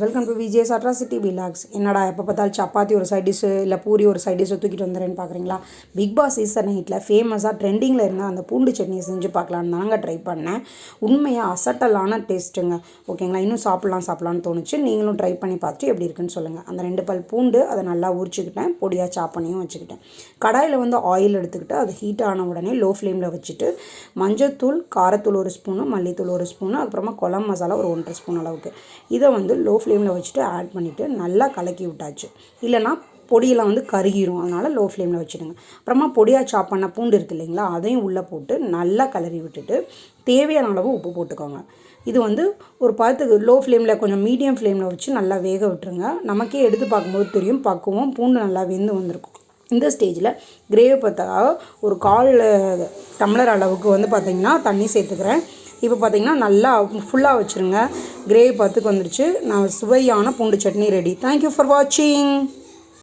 Welcome to VJ's atrocity vlogs என்னடா எப்போ பார்த்தாலும் சப்பாத்தி ஒரு சைட் டிஷ்ஷு இல்லை பூரி ஒரு சைட் டிஷ்ஷு தூக்கிட்டு வந்துடுறேன்னு பார்க்குறீங்களா பிக் பாஸ் சீசன் ஹீட்டில் ஃபேமஸாக ட்ரெண்டிங்கில் இருந்தால் அந்த பூண்டு சட்னியை செஞ்சு பார்க்கலான்னு தாங்க ட்ரை பண்ணேன். உண்மையாக அசட்டலான டேஸ்ட்டுங்க ஓகேங்களா இன்னும் சாப்பிட்லாம் சாப்பிட்லான்னு தோணுச்சு. நீங்களும் ட்ரை பண்ணி பார்த்துட்டு எப்படி இருக்குன்னு சொல்லுங்கள் அந்த ரெண்டு பல் பூண்டு அதை நல்லா உரிச்சுக்கிட்டேன். பொடியாக சாப் பண்ணியும் வச்சுக்கிட்டேன். கடாயில் வந்து ஆயில் எடுத்துக்கிட்டு அது ஹீட் ஆன உடனே லோ ஃப்ளேமில் வச்சுட்டு மஞ்சத்தூள் காரத்தூள் ஒரு ஸ்பூனு மல்லித்தூள் ஒரு ஸ்பூனு அப்புறமா குழம்பு மசாலா ஒரு ஒன்றரை ஸ்பூன் அளவுக்கு. இதை வந்து லோ ஃப்ளேமில் வச்சுட்டு ஆட் பண்ணிவிட்டு நல்லா கலக்கி விட்டாச்சு. இல்லைனா பொடியெல்லாம் வந்து கருகிரும். அதனால் லோ ஃப்ளேமில் வச்சுடுங்க. அப்புறமா பொடியாக சாப் பண்ண பூண்டு இருக்குது இல்லைங்களா அதையும் உள்ளே போட்டு நல்லா கலரி விட்டுட்டு தேவையான அளவு உப்பு போட்டுக்கோங்க. இது வந்து ஒரு பதத்துக்கு லோ ஃப்ளேமில் கொஞ்சம் மீடியம் ஃப்ளேமில் வச்சு நல்லா வேக விட்டுருங்க. நமக்கே எடுத்து பார்க்கும்போது தெரியும் பக்குவம் பூண்டு நல்லா வெந்து வந்திருக்கும். இந்த ஸ்டேஜில் கிரேவி பார்த்தா ஒரு கால் டம்ளர் அளவுக்கு வந்து பார்த்திங்கன்னா தண்ணி சேர்த்துக்கிறேன். இப்போ பார்த்தீங்கன்னா நல்லா ஃபுல்லாக வச்சுருங்க. கிரேவி பார்த்துக்கு வந்துடுச்சு நான் சுவையான பூண்டு சட்னி ரெடி தேங்க்யூ ஃபார் வாட்சிங்